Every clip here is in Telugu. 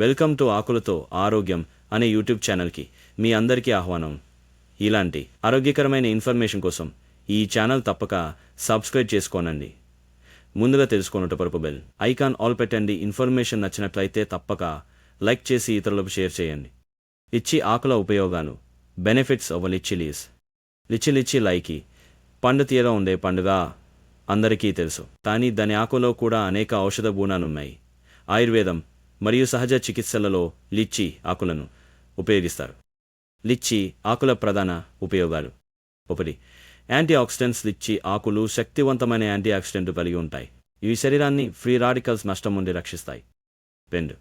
వెల్కమ్ టు ఆకులతో ఆరోగ్యం అనే యూట్యూబ్ ఛానల్కి మీ అందరికీ ఆహ్వానం. ఇలాంటి ఆరోగ్యకరమైన ఇన్ఫర్మేషన్ కోసం ఈ ఛానల్ తప్పక సబ్స్క్రైబ్ చేసుకోనండి. ముందుగా తెలుసుకున్నట్టు పరుపు బెల్ ఐకాన్ ఆల్ పెట్టండి. ఇన్ఫర్మేషన్ నచ్చినట్లయితే తప్పక లైక్ చేసి ఇతరులకు షేర్ చేయండి. ఇచ్చి ఆకుల ఉపయోగాలు బెనిఫిట్స్ ఆఫ్ లిచ్చి లిచ్చిలిచ్చి లిచ్చి లిచ్చి లైకి. పండు తీయగా ఉండే పండుగ అందరికీ తెలుసు. కానీ దాని ఆకులో కూడా అనేక ఔషధ గుణాలున్నాయి ఆయుర్వేదం మరియు సహజ చికిత్సలలో లిచ్చి ఆకులను ఉపయోగిస్తారు. లిచ్చి ఆకుల ప్రధాన ఉపయోగాలు. ఒకటి యాంటీ ఆక్సిడెంట్స్ లిచ్చి ఆకులు శక్తివంతమైన యాంటీ ఆక్సిడెంట్ కలిగి ఉంటాయి. ఇవి శరీరాన్ని ఫ్రీ రాడికల్స్ నష్టం నుండి రక్షిస్తాయి. రెండు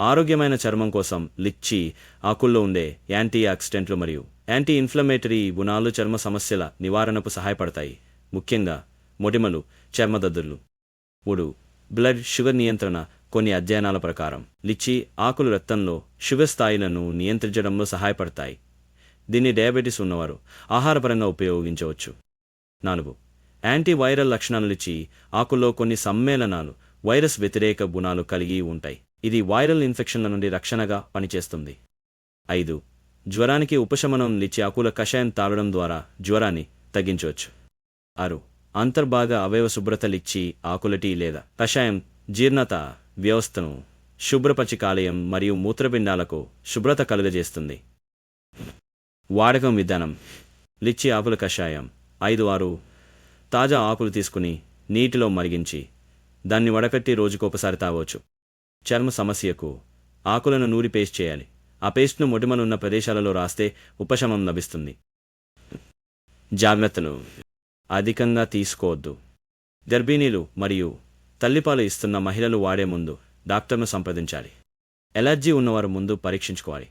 ఆరోగ్యమైన చర్మం కోసం లిచ్చి ఆకుల్లో ఉండే యాంటీ ఆక్సిడెంట్లు మరియు యాంటీ ఇన్ఫ్లమేటరీ గుణాలు చర్మ సమస్యల నివారణకు సహాయపడతాయి. ముఖ్యంగా మొటిమలు చర్మదద్దులు మూడు బ్లడ్ షుగర్ నియంత్రణ కొన్ని అధ్యయనాల ప్రకారం లిచ్చి ఆకులు రక్తంలో షుగర్ స్థాయిలను నియంత్రించడంలో సహాయపడతాయి. దీన్ని డయాబెటీస్ ఉన్నవారు ఆహారపరంగా ఉపయోగించవచ్చు. నాలుగు యాంటీవైరల్ లక్షణాలు ఇచ్చి ఆకుల్లో కొన్ని సమ్మేళనాలు వైరస్ వ్యతిరేక గుణాలు కలిగి ఉంటాయి. ఇది వైరల్ ఇన్ఫెక్షన్ల నుండి రక్షణగా పనిచేస్తుంది. ఐదు జ్వరానికి ఉపశమనం లిచ్చి ఆకుల కషాయం తాగడం ద్వారా జ్వరాన్ని తగ్గించవచ్చు. ఆరు అంతర్భాగ అవయవ శుభ్రత లిచ్చి ఆకుల టీ లేదా కషాయం జీర్ణత వ్యవస్థను శుభ్రపచి కాలేయం మరియు మూత్రపిండాలకు శుభ్రత కలుగజేస్తుంది. వాడకం విధానం లిచ్చి ఆకుల కషాయం. ఐదు ఆరు తాజా ఆకులు తీసుకుని నీటిలో మరిగించి దాన్ని వడకట్టి రోజుకొకసారి తాగవచ్చు. చర్మ సమస్యకు ఆకులను నూరి పేస్ట్ చేయాలి. ఆ పేస్ట్ను మొటిమలున్న ప్రదేశాలలో రాస్తే ఉపశమనం లభిస్తుంది. జాగ్రత్తలు అధికంగా తీసుకోవద్దు. గర్భిణీలు మరియు తల్లిపాలు ఇస్తున్న మహిళలు వాడే ముందు డాక్టర్ను సంప్రదించాలి. ఎలర్జీ ఉన్నవారు ముందు పరీక్షించుకోవాలి.